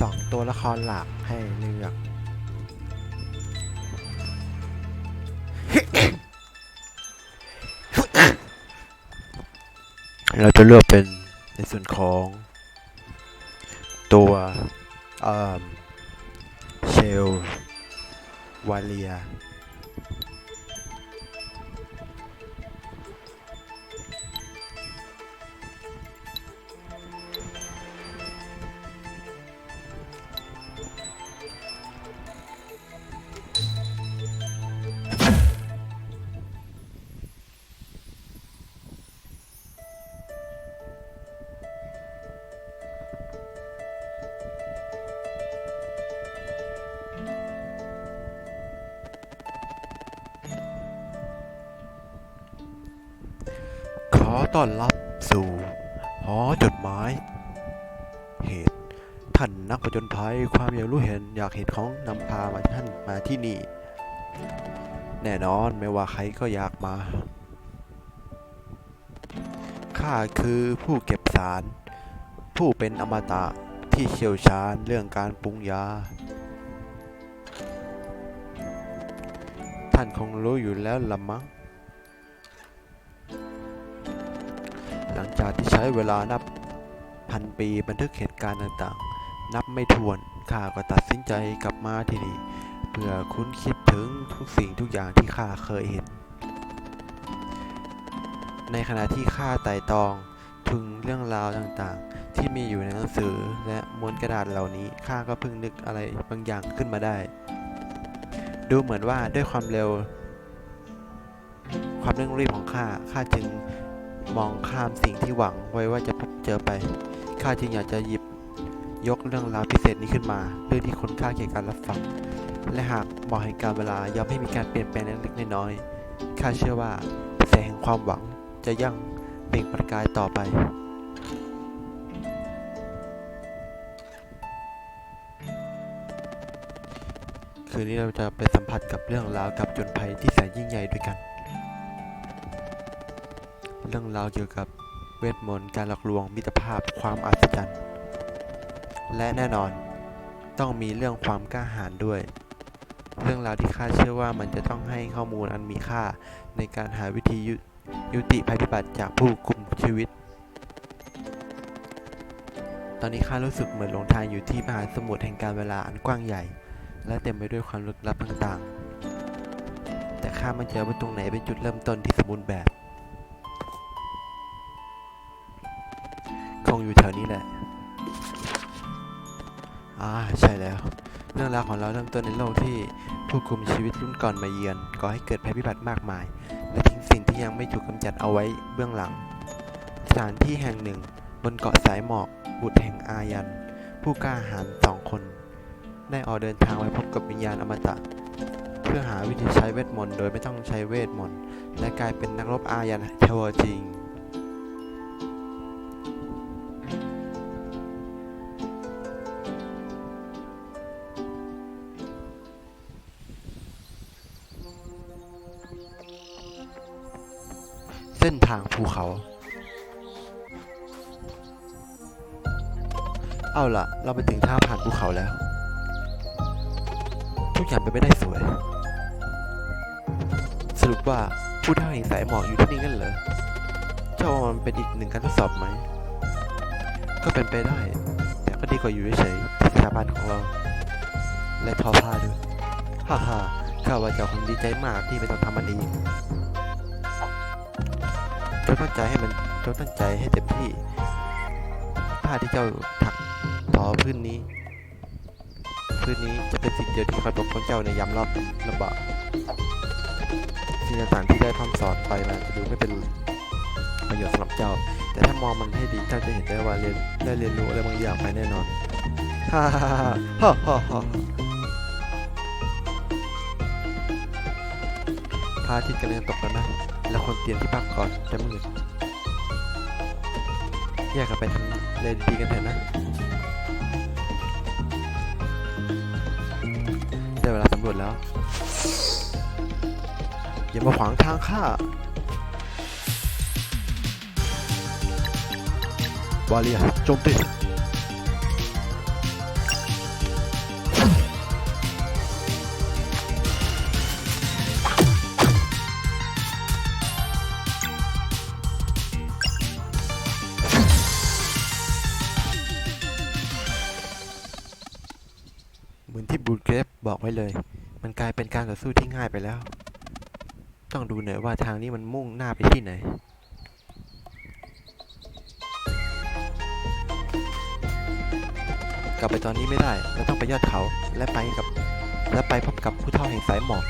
สองตัวละครหลักให้เลือก เราจะเลือกเป็นในส่วนของตัวเอ่อเชลวาเลีย อต้อนรับสู่หอจดหมาย เหตุท่านนักผจญภัยความอยากรู้เห็นอยากเห็นของนำพามาท่านมาที่นี่ แน่นอนไม่ว่าใครก็อยากมา ข้าคือผู้เก็บสาร ผู้เป็นอมตะที่เชี่ยวชาญเรื่องการปรุงยา ท่านคงรู้อยู่แล้วละมั้ง จากที่ใช้เวลานับพันปีบันทึกเหตุการณ์ต่างๆ นับไม่ถ้วนข้าก็ตัดสินใจกลับมาที่นี่ เพื่อคุ้นคิดถึงทุกสิ่งทุกอย่างที่ข้าเคยเห็น ในขณะที่ข้าไต่ตองถึงเรื่องราวต่างๆ ที่มีอยู่ในหนังสือและม้วนกระดาษเหล่านี้ข้าก็เพิ่งนึกอะไรบางอย่างขึ้นมาได้ ดูเหมือนว่าด้วยความเร็ว ความเร่งรีบของข้าข้าจึง มองข้ามสิ่งที่หวังไว้ว่าจะพบเจอไป ข้าจึงอยากจะหยิบยกเรื่องราวพิเศษนี้ขึ้นมา เรื่องที่คนค่าแก่การรับฟัง และหากเหมาะแห่งการเวลายอมให้มีการเปลี่ยนแปลงเล็กๆน้อยๆข้าเชื่อว่าแสงแห่งความหวังจะยั่งเปล่งประกายต่อไปคืนนี้เราจะไปสัมผัสกับเรื่องราวกับจนภัยที่แสนยิ่งใหญ่ด้วยกัน เรื่องราวเกี่ยวกับเวทมนต์การหลอกลวงมิตรภาพความอัศจรรย์ และแน่นอนต้องมีเรื่องความกล้าหาญด้วย เรื่องราวที่ข้าเชื่อว่ามันจะต้องให้ข้อมูลอันมีค่าในการหาวิธียุยติภัยพิบัติจากผู้คุมชีวิต ตอนนี้ข้ารู้สึกเหมือนหลงทางอยู่ที่มหาสมุทรแห่งการเวลาอันกว้างใหญ่ และเต็มไปด้วยความลึกลับต่างๆ แต่ข้าไม่เจอว่าตรงไหนเป็นจุดเริ่มต้นที่สมบูรณ์แบบ งอยู่แถวนี้แหละ อ่า ใช่แล้ว เรื่องราวของเราเริ่มต้นในโลกที่ผู้คุมชีวิตรุ่นก่อนมาเยือน ก่อให้เกิดภัยพิบัติมากมาย และทิ้งสิ่งที่ยังไม่ถูกกำจัดเอาไว้เบื้องหลัง สถานที่แห่งหนึ่ง บนเกาะสายหมอก บุตรแห่งอายัน ผู้กล้าหาญสองคน ได้ออกเดินทางไปพบกับวิญญาณอมตะเพื่อหาวิธีใช้เวทมนต์โดยไม่ต้องใช้เวทมนต์และกลายเป็นนักรบอายันเทวจริง ส้นทางภูเขา เอาล่ะ เราไปถึงทางผ่านภูเขาแล้ว ทุกอย่างเป็นไปได้สวย สรุปว่าผู้เท่าแห่งสายหมอกอยู่ที่นี่กันเหรอเจ้าว่ามันเป็นอีกหนึ่งการทดสอบไหม ก็เป็นไปได้ แต่ก็ดีกว่าอยู่เฉยๆที่สถาบันของเรา และทอผ้าด้วย ฮ่าฮ่าข้าว่าเจ้าคงดีใจมากที่ไม่ต้องทำมันเอง จ้าตั้งใจให้มันเจ้าตั้งใจให้เต็มที่ผ้าที่เจ้าถักทอพื้นนี้ พื้นนี้จะเป็นสิ่งเดียวที่คอยปกป้องเจ้าในยามรอบลำบากสิ่งต่างๆที่ได้พร่ำสอนไปมันจะดูไม่เป็นประโยชน์สำหรับเจ้า แต่ถ้ามองมันให้ดีเจ้าจะเห็นได้ว่าเรียนได้เรียนรู้อะไรบางอย่างไปแน่นอนฮ่าฮ่าฮ่าฮ่าฮ่าฮ่าพระอาทิตย์กำลังจะตกแล้วนะ แล้วคนเตรียมที่พักก่อนจะมืดแยกกันไปทำเลนดีกันเถอะนะ ได้เวลาสำรวจแล้ว อย่ามาขวางทางข้าวาเลียโจมตีือนที่บูเกรฟบอกไว้เลย มันกลายเป็นการต่อสู้ที่ง่ายไปแล้ว ต้องดูหน่อยว่าทางนี้มันมุ่งหน้าไปที่ไหนกลับไปตอนนี้ไม่ได้ เราต้องไปยอดเขา และไปกับ และไปพบกับผู้เฒ่าแห่งสายหมอก